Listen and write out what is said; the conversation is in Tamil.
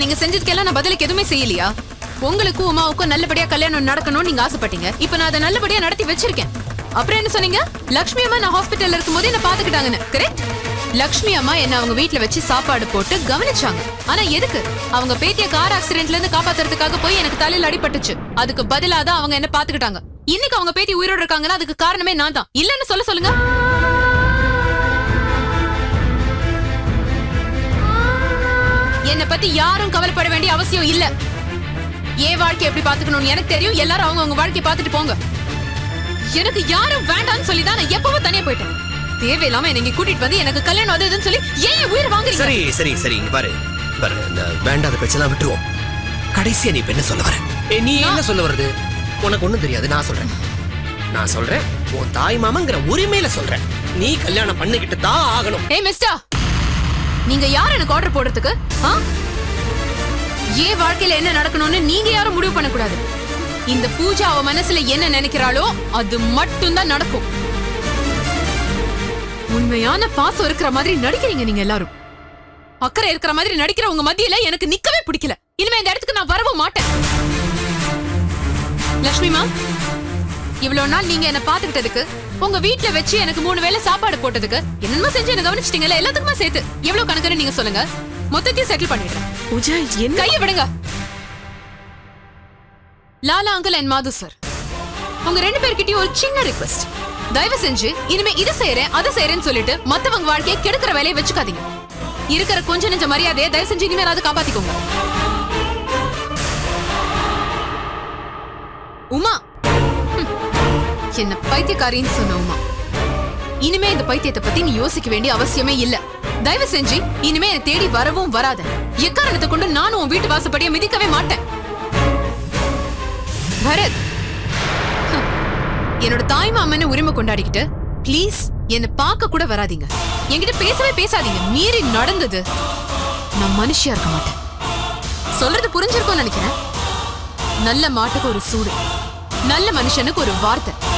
நீங்க செஞ்சதுக்கெல்லாம் நான் பதிலுக்கு எதுவுமே செய்யலையா? உங்களுக்கும் உமாவுக்கும் நல்லபடியா கல்யாணம் நடக்கணும்னு நீங்க ஆசைப்பட்டீங்க. இப்ப நான் அதை நல்லபடியா நடத்தி வச்சிருக்கேன். அப்புறம் என்ன சொன்னீங்க? லக்ஷ்மி அம்மா நான் ஹாஸ்பிட்டல்ல இருக்கும்போது என்ன பாத்துக்கிட்டாங்கன்னு கரெக்ட் லக்ஷ்மி அம்மா என்ன அவங்க வீட்ல வச்சு சாப்பாடு போட்டு கவனிச்சாங்க. ஆனா எதுக்கு? அவங்க பேத்திய கார் ஆக்சிடென்ட்ல இருந்து காப்பாத்துறதுக்காக போய் எனக்கு தலையில அடிபட்டுச்சு. அதுக்கு பதிலா தான் அவங்க என்ன பாத்துக்கிட்டாங்க இன்னைக்கு அவங்க பேத்தி உயிரோட இருக்காங்கன்னா அதுக்கு காரணமே நான் தான். இல்லன்னு சொல்ல சொல்லுங்க. என்னை பத்தி யாரும் கவலைப்பட வேண்டிய அவசியம் இல்ல. என் வாழ்க்கை எப்படி பாத்துக்கணும்னு எனக்கு தெரியும். எல்லாரும் அவங்க அவங்க வாழ்க்கைய பாத்துட்டு போங்க. எனக்கு யாரும் வேண்டாம்னு சொல்லி தான் நான் எப்பவும் தனியா போயிட்டேன். தேவையில்லாம என்னை இங்க கூட்டிட்டு வந்து எனக்கு கல்யாணம் அது இதுன்னு சொல்லி ஏன் உயிர் வாங்குறீங்க? சரி சரி சரி. இங்க பாரு. பாரு இந்த வேண்டாத பிரச்சனை விட்டுருவோம். கடைசியா நீ என்ன சொல்ல வர? ஏ, நீ என்ன சொல்ல வர்றது? உனக்கு ஒண்ணும் தெரியாது நான் சொல்றேன். நான் சொல்றேன் உன் தாய் மாமங்கிற உரிமையில சொல்றேன். நீ கல்யாணம் பண்ணிக்கிட்டு தான் ஆகணும். ஏய் மிஸ்டர் நீங்க யார் எனக்கு ஆர்டர் போடுறதுக்கு? ஆ? ஏன் வாழ்க்கையில என்ன நடக்கணும்னு நீங்க யாரும் முடிவு பண்ணக்கூடாது. இந்த பூஜா அவ மனசுல என்ன நினைக்கிறாளோ அது மட்டும்தான் நடக்கும். உண்மையான பாசம் இருக்கிற மாதிரி நடிக்கிறீங்க நீங்க எல்லாரும். அக்கறை இருக்கிற மாதிரி நடிக்கிற உங்க மத்தியில எனக்கு நிக்கவே பிடிக்கல. இனிமே இந்த இடத்துக்கு நான் வரவும் மாட்டேன். லட்சுமிமா இவ்வளவு நாள் நீங்க என்ன பாத்துக்கிட்டதுக்கு உங்க வீட்ல வச்சு எனக்கு மூணு வேளை சாப்பாடு போட்டதுக்கு என்னமா செஞ்சு என்ன கவனிச்சிட்டீங்கல்ல? எல்லாத்துக்குமா சேர்த்து எவ்வளவு கணக்குன்னு நீங்க சொல்லுங்க. மொத்தத்தையும் செட்டில் பண்ணிடுறேன். பூஜா என்ன? கைய விடுங்க. Lala uncle and Madhu sir உங்க ரெண்டு பேர்கிட்டயும் ஒரு சின்ன ரிக்வெஸ்ட் தயவு செஞ்சு இனிமே இதை செய்யறேன் அதை செய்யறேன்னு சொல்லிட்டு மத்தவங்க வாழ்க்கையை கெடுக்கிற வேலையை வச்சுக்காதீங்க. இருக்கிற கொஞ்ச நெஞ்ச மரியாதையை தயவு செஞ்சு இனிமேல் அதை காப்பாத்திக்கோங்க. உமா. என்ன பைத்தியக்காரின்னு சொன்னவுமா இனிமே இந்த பைத்தியத்தை பத்தி நீ யோசிக்க வேண்டிய அவசியமே இல்ல. தயவு செஞ்சு இனிமே என்னை தேடி வரவும் வராத. எக்காரணத்தை கொண்டு நானும் உன் வீட்டு வாசப்படியை மிதிக்கவே மாட்டேன். பரத். என்னோட தாய் மாமன்னு உரிமை கொண்டாடிக்கிட்டு ப்ளீஸ் என்ன பார்க்க கூட வராதீங்க. என்கிட்ட பேசவே பேசாதீங்க. மீறி நடந்தது. நான் மனுஷியா இருக்க மாட்டேன். சொல்றது புரிஞ்சிருக்கும்னு நினைக்கிறேன். நல்ல மாட்டுக்கு ஒரு சூடு. நல்ல மனுஷனுக்கு ஒரு வார்த்தை.